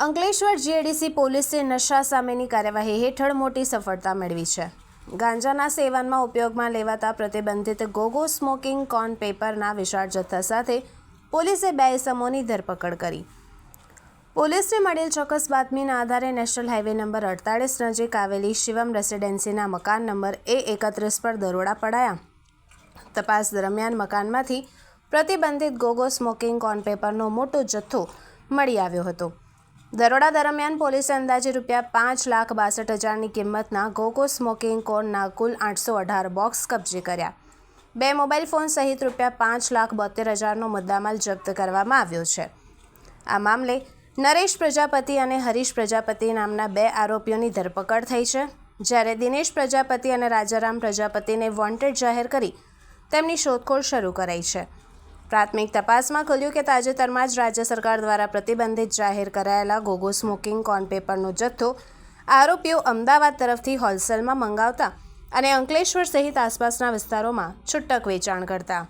Ankleshwar GADC પોલીસે નશા સામેની કાર્યવાહી હેઠળ મોટી સફળતા મેળવી છે. ગાંજાના સેવનમાં ઉપયોગમાં લેવાતા પ્રતિબંધિત ગોગો સ્મોકિંગ કોન પેપરના વિશાળ જથ્થા સાથે પોલીસે બે ઇસમોની ધરપકડ કરી. પોલીસને મળેલ ચોક્કસ બાતમીના આધારે નેશનલ હાઈવે નંબર અડતાળીસ નજીક આવેલી શિવમ રેસિડેન્સીના મકાન નંબર એ એકત્રીસ પર દરોડા પડાયા. તપાસ દરમિયાન મકાનમાંથી પ્રતિબંધિત ગોગો સ્મોકિંગ કોર્ન પેપરનો મોટો જથ્થો મળી આવ્યો હતો. દરોડા દરમિયાન પોલીસે અંદાજે રૂપિયા પાંચ લાખ બાસઠ હજારની કિંમતના ગોકો સ્મોકિંગ કોર્નના કુલ આઠસો અઢાર બોક્સ કબજે કર્યા. બે મોબાઈલ ફોન સહિત રૂપિયા પાંચ લાખ બોતેર હજારનો મુદ્દામાલ જપ્ત કરવામાં આવ્યો છે. આ મામલે નરેશ પ્રજાપતિ અને હરીશ પ્રજાપતિ નામના બે આરોપીઓની ધરપકડ થઈ છે. જ્યારે દિનેશ પ્રજાપતિ અને રાજારામ પ્રજાપતિને વોન્ટેડ જાહેર કરી તેમની શોધખોળ શરૂ કરાઈ છે. પ્રાથમિક તપાસમાં ખુલ્યું કે તાજેતરમાં જ રાજ્ય સરકાર દ્વારા પ્રતિબંધિત જાહેર કરાયેલા ગોગો સ્મોકિંગ કોર્ન પેપરનો જથ્થો આરોપીઓ અમદાવાદ તરફથી હોલસેલમાં મંગાવતા અને અંકલેશ્વર સહિત આસપાસના વિસ્તારોમાં છૂટક વેચાણ કરતા.